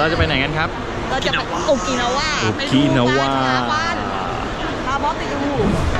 เราจะไปไหนกันครับ เราจะไปโอกินาว่าโอกินาวาพาบอสไปดูอันนี้เ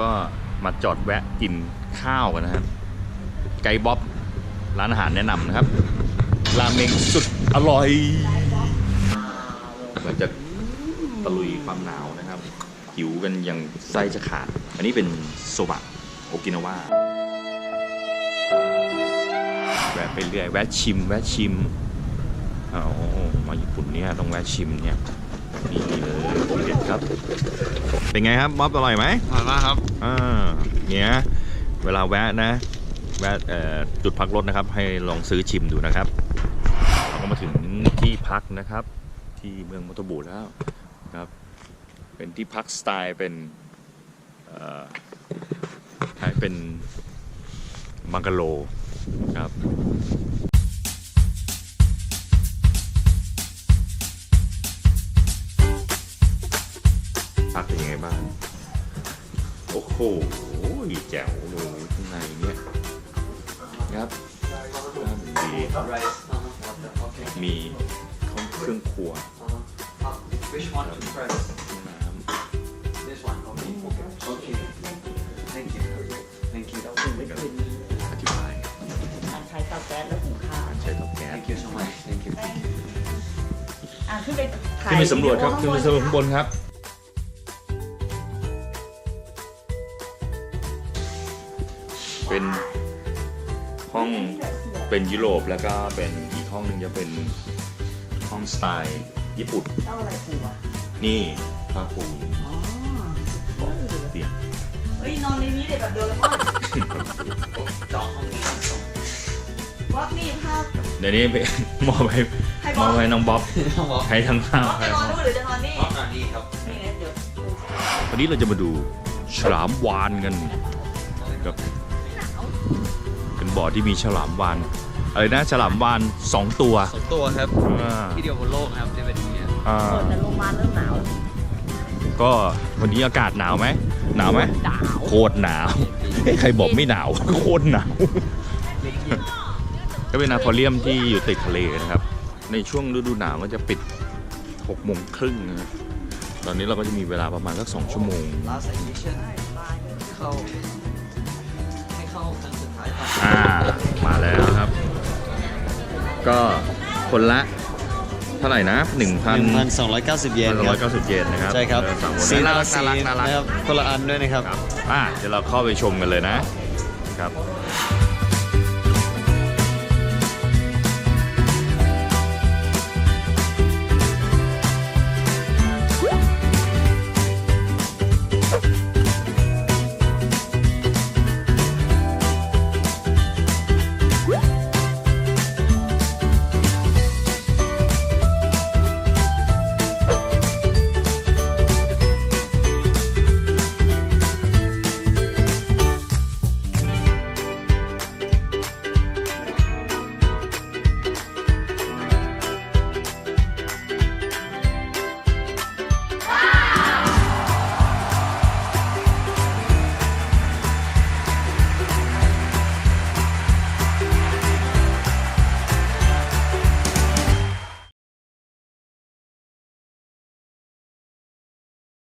ก็มาจอดแวะกินข้าวกันนะครับไก่บ๊อบร้านอาหารแนะนำนะครับราเมงสุดอร่อยเราจะตะลุยความหนาวนะครับ หิวกันยังไส้จะขาด อันนี้เป็นโซบะโอกินาวาแวะไปเรื่อยแวะชิม แวะชิมเอามาญี่ปุ่นเนี่ยต้องแวะชิมเนี่ยนี่เลยทีเด็ดครับ เป็นไงครับบ๊อบอร่อยไหมอร่อยมากครับอ่าเนี่ยเวลาแวะนะ แวะเอ่อจุดพักรถนะครับ ให้ลองซื้อชิมดูนะครับเราก็มาถึงที่พักนะครับ ที่เมืองมอโตบุแล้วครับเป็นที่พักสไตล์เป็นเอ่อคล้ายเป็นบังกะโลครับ พักเป็นยังไงบ้าง โอ้โหแจ๋วเลยข้างในเนี่ยครับด้านดีมีห้องเครื่องครัว Which one to press ห้องน้ This one okay Okay Thank you Thank you ำอธิบายการใช้เตาแก๊สและหุงข้าวการใช้เตาแก๊ส Thank you so much Thank you Thank you อะขึ้นไปถ่ายขึ้นไปสำรวจครับวิขึ้นดีไปโอสำรวจข้างบนครับ เป็นห้องเป็นยุโรปแล้วก็เป็นอีกห้องหนึ่งจะเป็นห้องสไตล์ญี่ปุ่นเต้าอะไรปูอะนี่ผ้าปูอ๋อเตียงเฮ้ยนอนในนี้เลยแบบเดิมว่าจองห้องนี้สองว่านี่ภาพเดี๋ยวนี้ไปมอบให้ให้มบออบสให้น้องบ๊อบห้องบอกให้ทั้งข้าวว่าให้จะนอนนู่นหรือจะนอนนี่ห้องนอนนี่ครับนี่ไงเดี๋ยว วันนี้เราจะมาดูฉลามวานกันกับ เป็นบ่อที่มีฉลามวานอะไรนะฉลามวานสองตัวสองตัวครับอ่าที่เดียวบนโลกนะครับที่เป็นอย่างเงี้ยอ่าเปิดแต่ลงมาเริ่มหนาวก็วันนี้อากาศหนาวไหมหนาวไหมหนาวโคตรหนาวเฮ้ยใครบอกไม่หนาว โคตรหนาวก็เป็นอาควาเรียมที่อยู่ติดทะเลนะครับ ในช่วงฤดูหนาวก็จะปิด6โมงครึ่งนะครับตอนนี้เราก็จะมีเวลาประมาณสัก2ชั่วโมง last admission เข้า ก็คนละเท่าไหร่นะ 1,000 1,290 เยนครับ1,190 เยนนะครับใช่ครับเออสามคนซีน่านารักซีน่ารักน่ารักนะครับคนละอันด้วยนะครับครับอ่าเดี๋ยวเราเข้าไปชมกันเลยนะครับ